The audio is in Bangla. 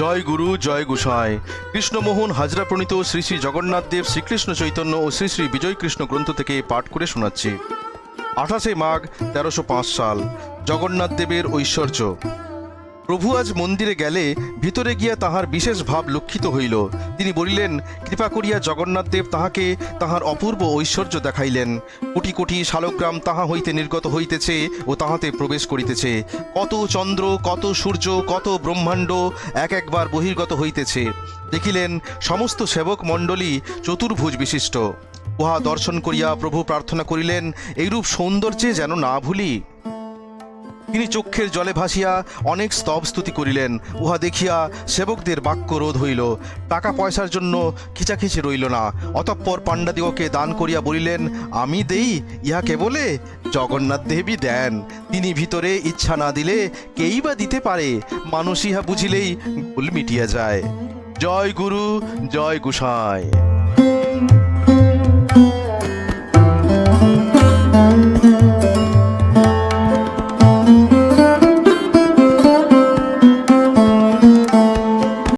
জয় গুরু, জয় গোসাই। কৃষ্ণমোহন হাজরা প্রণীত শ্রী শ্রী জগন্নাথ দেব শ্রীকৃষ্ণ চৈতন্য ও শ্রী শ্রী বিজয় কৃষ্ণ গ্রন্থ থেকে পাঠ করে শোনাচ্ছি। আঠাশে মাঘ তেরোশো সাল। জগন্নাথ দেবের ঐশ্বর্য। প্রভু আজ মন্দিরে গেলে ভিতরে গিয়া তাহার বিশেষ ভাব লক্ষিত হইল। তিনি বলিলেন, কৃপা করিয়া জগন্নাথ দেব তাহাকে তাহার অপূর্ব ঐশ্বর্য দেখাইলেন। কোটি কোটি শালগ্রাম তাহা হইতে নির্গত হইতেছে ও তাহাতে প্রবেশ করিতেছে। কত চন্দ্র, কত সূর্য, কত ব্রহ্মাণ্ড এক একবার বহির্গত হইতেছে। দেখিলেন, সমস্ত সেবক মণ্ডলী চতুর্ভুজ বিশিষ্ট। উহা দর্শন করিয়া প্রভু প্রার্থনা করিলেন, এইরূপ সৌন্দর্যে যেন না ভুলি। তিনি চক্ষের জলে ভাসিয়া অনেক স্তব স্তুতি করিলেন। উহা দেখিয়া সেবকদের বাক্য রোধ হইল। টাকা পয়সার জন্য খিচাখিচি রইল না। অতঃপর পাণ্ডাদিগকে দান করিয়া বলিলেন, আমি দেই ইহাকে বলে জগন্নাথ দেবী দেন। তিনি ভিতরে ইচ্ছা না দিলে কেই বা দিতে পারে? মানুষ ইহা বুঝিলেই ভুল মিটিয়া যায়। জয় গুরু, জয় গুসাই।